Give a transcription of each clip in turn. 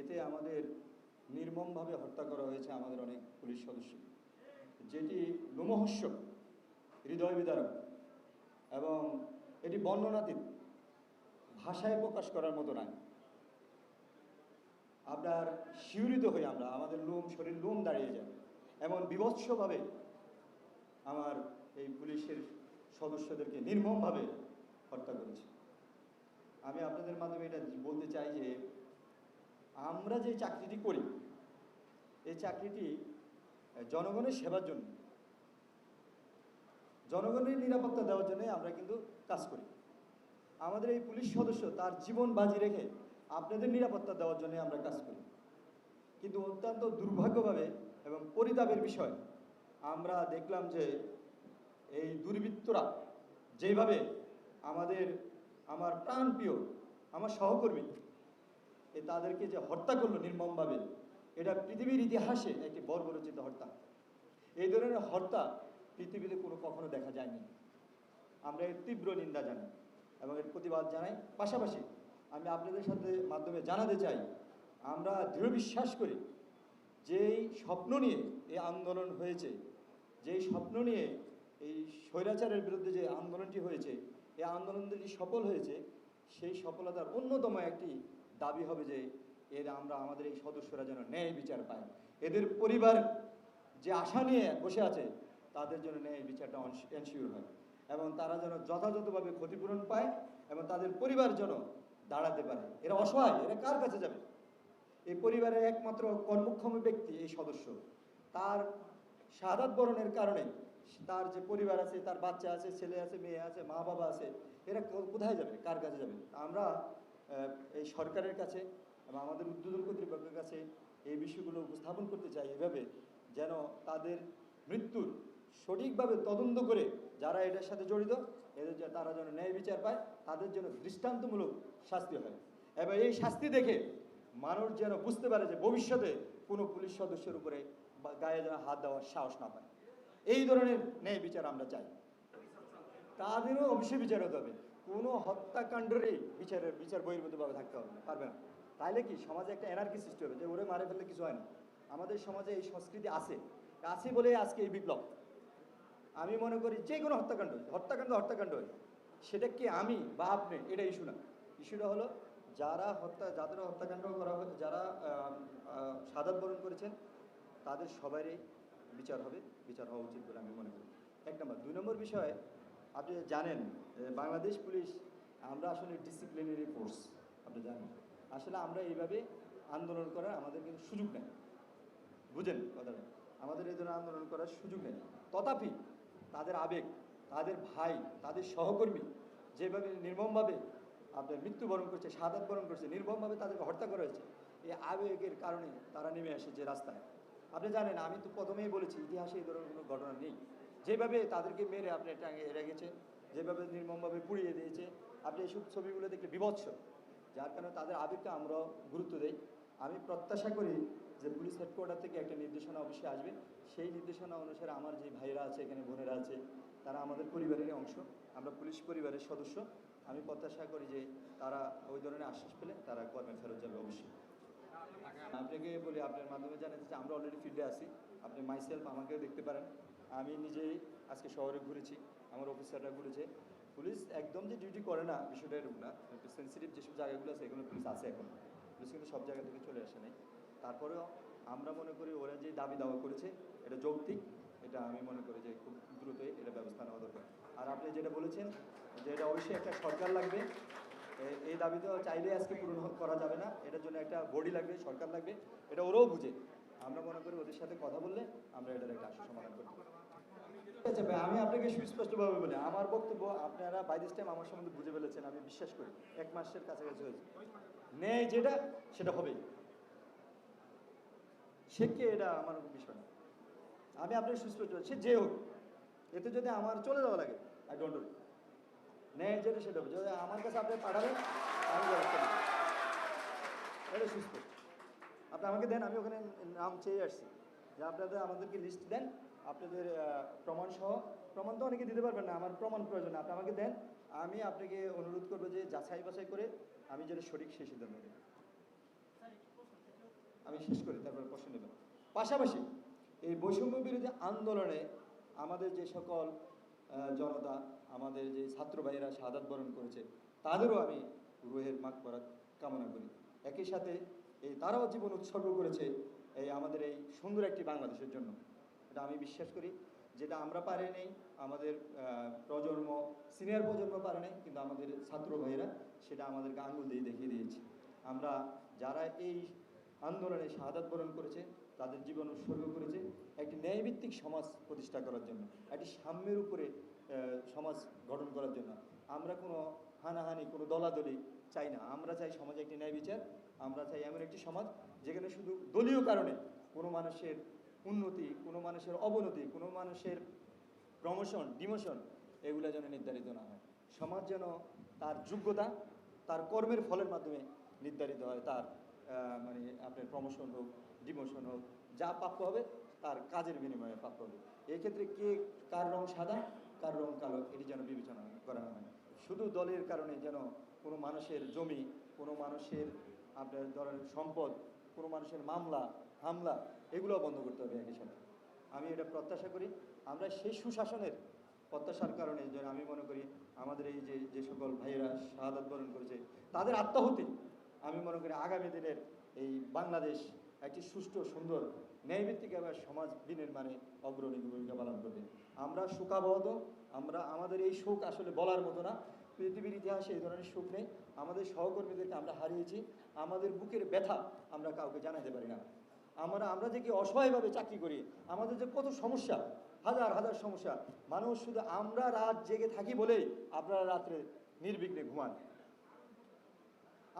এতে আমাদের নির্মমভাবে হত্যা করা হয়েছে আমাদের অনেক পুলিশ সদস্য। যেটি লোমহস্য হৃদয় বিদারক এবং এটি বর্ণনাতীত, ভাষায় প্রকাশ করার মতো নয়। আপনার শিউরিত হয়ে আমরা, আমাদের লোম, শরীর লোম দাঁড়িয়ে যায়। এমন বিভৎসভাবে আমার এই পুলিশের সদস্যদেরকে নির্মমভাবে হত্যা করেছে। আমি আপনাদের মাধ্যমে এটা বলতে চাই যে আমরা যে চাকরিটি করি, এই চাকরিটি জনগণের সেবার জন্য, জনগণের নিরাপত্তা দেওয়ার জন্য আমরা কিন্তু কাজ করি। আমাদের এই পুলিশ সদস্য তার জীবন বাজি রেখে আপনাদের নিরাপত্তা দেওয়ার জন্য আমরা কাজ করি। কিন্তু অত্যন্ত দুর্ভাগ্যভাবে এবং পরিতাপের বিষয়, আমরা দেখলাম যে এই দুর্বৃত্তরা যেভাবে আমাদের, আমার প্রাণপ্রিয়, আমার সহকর্মী এ তাদেরকে যে হত্যা করল নির্মমভাবে এটা পৃথিবীর ইতিহাসে একটি বর্বরচিত হত্যা। এই ধরনের হত্যা পৃথিবীতে কোনো কখনো দেখা যায়নি। আমরা এর তীব্র নিন্দা জানাই এবং এর প্রতিবাদ জানাই। পাশাপাশি আমি আপনাদের সাথে মাধ্যমে জানাতে চাই, আমরা দৃঢ় বিশ্বাস করি, যেই স্বপ্ন নিয়ে এই আন্দোলন হয়েছে, যেই স্বপ্ন নিয়ে এই স্বৈরাচারের বিরুদ্ধে যে আন্দোলনটি হয়েছে এই আন্দোলনটি সফল হয়েছে, সেই সফলতার অন্যতম একটি দাবি হবে যে এর আমরা আমাদের এই সদস্যরা যেন ন্যায় বিচার পায়। এদের পরিবার যে আশা নিয়ে বসে আছে, তাদের জন্য ন্যায় বিচারটা এনশিওর হয় এবং তারা যেন যথাযথভাবে ক্ষতিপূরণ পায় এবং তাদের পরিবার যেন দাঁড়াতে পারে। এরা অসহায়, এরা কার কাছে যাবে? এই পরিবারের একমাত্র কর্মক্ষম ব্যক্তি এই সদস্য। তার শাহাদাত বরণের কারণে তার যে পরিবার আছে, তার বাচ্চা আছে, ছেলে আছে, মেয়ে আছে মা বাবা আছে, এরা কোথায় যাবে? কার কাছে যাবে? আমরা এই সরকারের কাছে এবং আমাদের উদ্বোধন কর্তৃপক্ষের কাছে এই বিষয়গুলো উপস্থাপন করতে চাই এভাবে যেন তাদের মৃত্যুর সঠিকভাবে তদন্ত করে যারা এটার সাথে জড়িত, এদের তারা যেন ন্যায় বিচার পায়, তাদের জন্য দৃষ্টান্তমূলক শাস্তি হয়। এবং এই শাস্তি দেখে মানুষ যেন বুঝতে পারে যে ভবিষ্যতে কোনো পুলিশ সদস্যের উপরে গায়ে যেন হাত দেওয়ার সাহস না পায়। এই ধরনের ন্যায় বিচার আমরা চাই। তাদেরও অবশ্যই বিচার হতে হবে। কোনো হত্যাকাণ্ডেরই বিচারের বিচার বহির্ভূতভাবে থাকতে হবে না। পারবে না। তাইলে কি? সমাজে একটা এনার্কি সৃষ্টি হবে যে ওরে মারে ফেললে কিছু হয় না। আমাদের সমাজে এই সংস্কৃতি আছে। আছে বলে আজকে এই বিপ্লব। আমি মনে করি যে কোনো হত্যাকাণ্ড হত্যাকাণ্ড হত্যাকাণ্ড হয় সেটা কি আমি বা আপনি? এটা ইস্যু না। ইস্যুটা হলো যারা হত্যা, যাদের হত্যাকাণ্ড করা হয় যারা সাদাত বরণ করেছেন, তাদের সবারই বিচার হবে। বিচার হওয়া উচিত বলে আমি মনে করি। এক নম্বর। দুই নম্বর বিষয়ে আপনি জানেন বাংলাদেশ পুলিশ, আমরা আসলে ডিসিপ্লিনারি ফোর্স আপনি জানেন। আসলে আমরা এইভাবে আন্দোলন করার আমাদের কিন্তু সুযোগ নেই। বুঝেন কথাটা? আমাদের এই ধরনের আন্দোলন করার সুযোগ নেই। তথাপি তাদের আবেগ, তাদের ভাই, তাদের সহকর্মী যেভাবে নির্মমভাবে আপনার মৃত্যুবরণ করছে সাদাত বরণ করছে, নির্মমভাবে তাদেরকে হত্যা করা হয়েছে, এই আবেগের কারণে তারা নেমে এসেছে রাস্তায়। আপনি জানেন, আমি তো প্রথমেই বলেছি, ইতিহাসে এই ধরনের কোনো ঘটনা নেই। যেভাবে তাদেরকে মেরে আপনি টাঙিয়ে রেখেছে যেভাবে নির্মমভাবে পুড়িয়ে দিয়েছে, আপনি এইসব ছবিগুলো দেখলে বিভৎস, যার কারণে তাদের আবেগকে আমরাও গুরুত্ব দেই। আমি প্রত্যাশা করি যে পুলিশ হেডকোয়ার্টার থেকে একটা নির্দেশনা অবশ্যই আসবে। সেই নির্দেশনা অনুসারে আমার যে ভাইরা আছে, এখানে বোনেরা আছে, তারা আমাদের পরিবারেরই অংশ। আমরা পুলিশ পরিবারের সদস্য। আমি প্রত্যাশা করি যে তারা ওই ধরনের আশ্বাস পেলে তারা কর্মে ফেরত যাবে অবশ্যই। আপনাকে বলি, আপনার মাধ্যমে জানাতে চাই, আমরা অলরেডি ফিল্ডে আছি। আপনি মাইসেলফ আমাকেও দেখতে পারেন। আমি নিজেই আজকে শহরে ঘুরেছি, আমার অফিসাররা ঘুরেছে। পুলিশ একদম যে ডিউটি করে না, বিষয়টা এরকম না। একটু সেন্সিটিভ যেসব জায়গাগুলো আছে, এগুলো পুলিশ আছে এখন। পুলিশ কিন্তু সব জায়গা থেকে চলে আসে নাই। তারপরেও আমরা মনে করি ওরা যে দাবি দাওয়া করেছে, এটা যৌক্তিক। এটা আমি মনে করি যে খুব দ্রুতই এটা ব্যবস্থা নেওয়া দরকার। আর আপনি যেটা বলেছেন যে এটা অবশ্যই একটা সরকার লাগবে এই দাবি তো চাইলে আজকে পূরণ করা যাবে না। এটার জন্য একটা বডি লাগবে, সরকার লাগবে। এটা ওরাও বুঝে। আমরা মনে করি ওদের সাথে কথা বললে আমরা এটার একটা আশু সমাধান করতে ঠিক আছে ভাই আমি আপনাকে সুস্পষ্টভাবে বলি, আমার বক্তব্য আপনারা বাই দিস টাইম আমার সম্বন্ধে বুঝে ফেলেছেন, আমি বিশ্বাস করি, এক মাসের কাছাকাছি হয়েছে। ন্যায় যেটা, সেটা হবেই। সে কে এটা আমার বিষয় না আমি আপনাকে সুস্পষ্ট সে যে হোক, এতে যদি আমার চলে যাওয়া লাগে আই ডোন্ট ওয়ারি ন্যায় যেটা, সেটা হবে। যদি আমার কাছে আপনি পাঠাবেন, আমি এটা সুস্থ আপনি আমাকে দেন, আমি ওখানে নাম চেয়ে আসছি। যে আপনাদের আমাদেরকে লিস্ট দেন আপনাদের প্রমাণ সহ, প্রমাণ তো অনেকে দিতে পারবেন না, আমার প্রমাণ প্রয়োজন, আপনি আমাকে দেন, আমি আপনাকে অনুরোধ করব যে যাচাই বাছাই করে আমি যেটা সঠিক সেই সিদ্ধান্ত নেব আমি শেষ করি, তারপরে প্রশ্ন নেব পাশাপাশি, এই বৈষম্য বিরোধী আন্দোলনে আমাদের যে সকল জনতা, আমাদের যে ছাত্র ভাইয়েরা শাহাদাত বরণ করেছে, তাদেরও আমি রুহের মাগ করার কামনা করি। একই সাথে, এই তারাও জীবন উৎসর্গ করেছে, এই আমাদের এই সুন্দর একটি বাংলাদেশের জন্য। এটা আমি বিশ্বাস করি, যেটা আমরা পারি নেই, আমাদের প্রজন্ম সিনিয়র প্রজন্ম পারে নেই, কিন্তু আমাদের ছাত্র ভাইয়েরা সেটা আমাদেরকে আঙুল দিয়ে দেখিয়ে দিয়েছে। আমরা যারা এই আন্দোলনে শাহাদাত বরণ করেছে, তাদের জীবন উৎসর্গ করেছে, একটি ন্যায়ভিত্তিক সমাজ প্রতিষ্ঠা করার জন্য, একটি সাম্যের উপরে সমাজ গঠন করার জন্য। আমরা কোনো হানাহানি, কোনো দলাদলি চাই না। আমরা চাই সমাজে একটি ন্যায় বিচার, আমরা চাই এমন একটি সমাজ যেখানে শুধু দলীয় কারণে কোনো মানুষের উন্নতি, কোনো মানুষের অবনতি, কোনো মানুষের প্রমোশন ডিমোশন এগুলো যেন নির্ধারিত না হয়। সমাজ যেন তার যোগ্যতা, তার কর্মের ফলের মাধ্যমে নির্ধারিত হয়, তার মানে আপনার প্রমোশন হোক ডিমোশন হোক, যা প্রাপ্য হবে, তার কাজের বিনিময়ে প্রাপ্য হবে। এক্ষেত্রে কে, কার রং সাদা, কার রং কালো, এটি যেন বিবেচনা করা হয়। শুধু দলের কারণে যেন কোনো মানুষের জমি, কোনো মানুষের আপনার ধরেন সম্পদ, কোনো মানুষের মামলা, হামলা এগুলো বন্ধ করতে হবে একই সাথে। আমি এটা প্রত্যাশা করি। আমরা সেই সুশাসনের প্রত্যাশার কারণে যে আমি মনে করি আমাদের এই যে যে সকল ভাইয়েরা শাহাদাত বরণ করেছে, তাদের আত্মাহুতি, আমি মনে করি আগামী দিনের এই বাংলাদেশ একটি সুষ্ঠু, সুন্দর, ন্যায়ভিত্তিক এবং সমাজ বিনির্মাণে অগ্রণী ভূমিকা পালন করবে। আমরা শোকাবহত, আমরা, আমাদের এই শোক আসলে বলার মতো না। পৃথিবীর ইতিহাসে এই ধরনের সুখ নেই। আমাদের সহকর্মীদেরকে আমরা হারিয়েছি। আমাদের বুকের ব্যথা আমরা কাউকে জানাতে পারি না। আমরা আমরা যে কি অসহায়ভাবে চাকরি করি, আমাদের যে কত সমস্যা, হাজার হাজার সমস্যা। মানুষ শুধু আমরা রাত জেগে থাকি বলেই আপনারা রাত্রে নির্বিঘ্নে ঘুমান।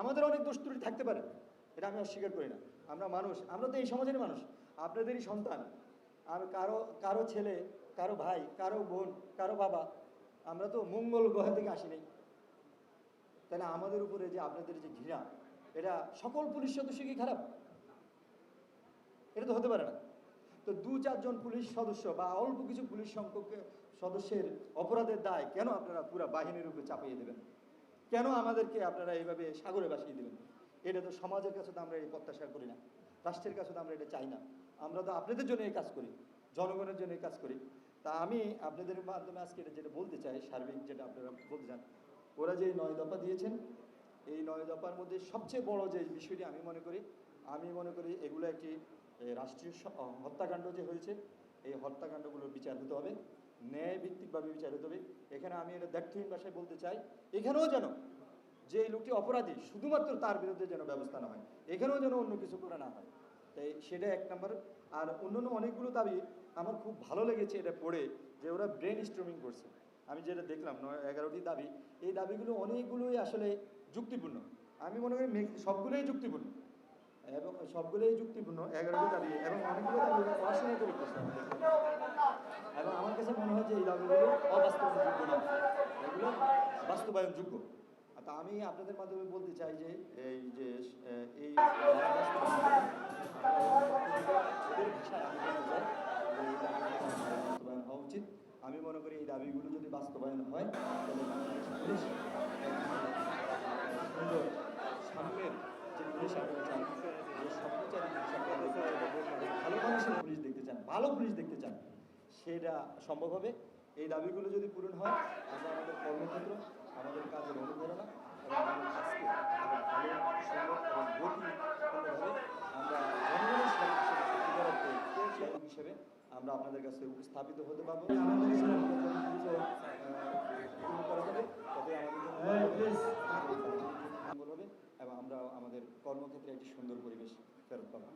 আমাদের অনেক দোষ ত্রুটি থাকতে পারে, এটা আমি অস্বীকার করি না। আমরা মানুষ, আমরা তো এই সমাজেরই মানুষ, আপনাদেরই সন্তান। আর কারও কারও ছেলে, কারও ভাই, কারও বোন, কারও বাবা, আমরা তো মঙ্গল গ্রহ থেকে আসিনি তাহলে আমাদের উপরে যে আপনাদের যে ঘৃণা, এটা সকল পুলিশ সদস্য কি খারাপ? এটা তো হতে পারে না। তো দু চারজন পুলিশ সদস্য বা অল্প কিছু পুলিশ সংখ্যক সদস্যের অপরাধের দায় কেন আপনারা পুরো বাহিনীর উপরে চাপিয়ে দেবেন? কেন আমাদেরকে আপনারা এইভাবে সাগরে ভাসিয়ে দেবেন? এটা তো সমাজের কাছে তো আমরা এই প্রত্যাশা করি না। রাষ্ট্রের কাছে তো আমরা এটা চাই না। আমরা তো আপনাদের জন্য এই কাজ করি, জনগণের জন্য এই কাজ করি। তা আমি আপনাদের মাধ্যমে আজকে এটা যেটা বলতে চাই, সার্বিক যেটা আপনারা বলতে চান, ওরা যে নয় দফা দিয়েছেন, এই নয় দফার মধ্যে সবচেয়ে বড় যে বিষয়টি আমি মনে করি, আমি মনে করি এগুলো একটি রাষ্ট্রীয় হত্যাকাণ্ড যে হয়েছে, এই হত্যাকাণ্ডগুলোর বিচার হতে হবে ন্যায় ভিত্তিকভাবে বিচার হতে হবে। এখানে আমি এটা দ্ব্যর্থহীন ভাষায় বলতে চাই, এখানেও যেন যে লোকটি অপরাধী, শুধুমাত্র তার বিরুদ্ধে যেন ব্যবস্থা না হয়, এখানেও যেন অন্য কিছু করে না হয়। তাই সেটা এক নম্বর। আর অন্যান্য অনেকগুলো দাবি আমার খুব ভালো লেগেছে এটা পড়ে, যে ওরা ব্রেন স্ট্রমিং করছে। আমি যেটা দেখলাম, নয়, এগারোটি দাবি, এই দাবিগুলো অনেকগুলোই আসলে যুক্তিপূর্ণ। আমি মনে করি সবগুলোই যুক্তিপূর্ণ। এবং সবগুলোই যুক্তিপূর্ণ, এগারোটি দাবি, এবং অনেকগুলো দাবি পড়াশোনা করে এবং আমার কাছে মনে হয় যে এই দাবিগুলো অবাস্তবযোগ্য না। এগুলো বাস্তবায়নযোগ্য। তা আমি আপনাদের মাধ্যমে বলতে চাই যে, এই যে এই বাস্তবায়ন হওয়া উচিত। আমি মনে করি এই দাবিগুলো যদি বাস্তবায়ন হয়, তাহলে বাংলাদেশ পুলিশ এক সুন্দর সামনের যে পুলিশ আপনারা চান যে স্বপ্নচারী পুলিশ আপনারা দেখতে চান, ভালো মানুষের পুলিশ দেখতে চান ভালো পুলিশ দেখতে চান, সেটা সম্ভব হবে। এই দাবিগুলো যদি পূরণ হয়, আমরা আমাদের কর্মক্ষেত্র, আমাদের কাজের অনুপ্রেরণা এবং আমাদের আমরা হিসেবে আমরা আপনাদের কাছে উপস্থাপিত হতে পারব। এবং আমরা আমাদের কর্মক্ষেত্রে একটি সুন্দর পরিবেশ ফেরত পাবো।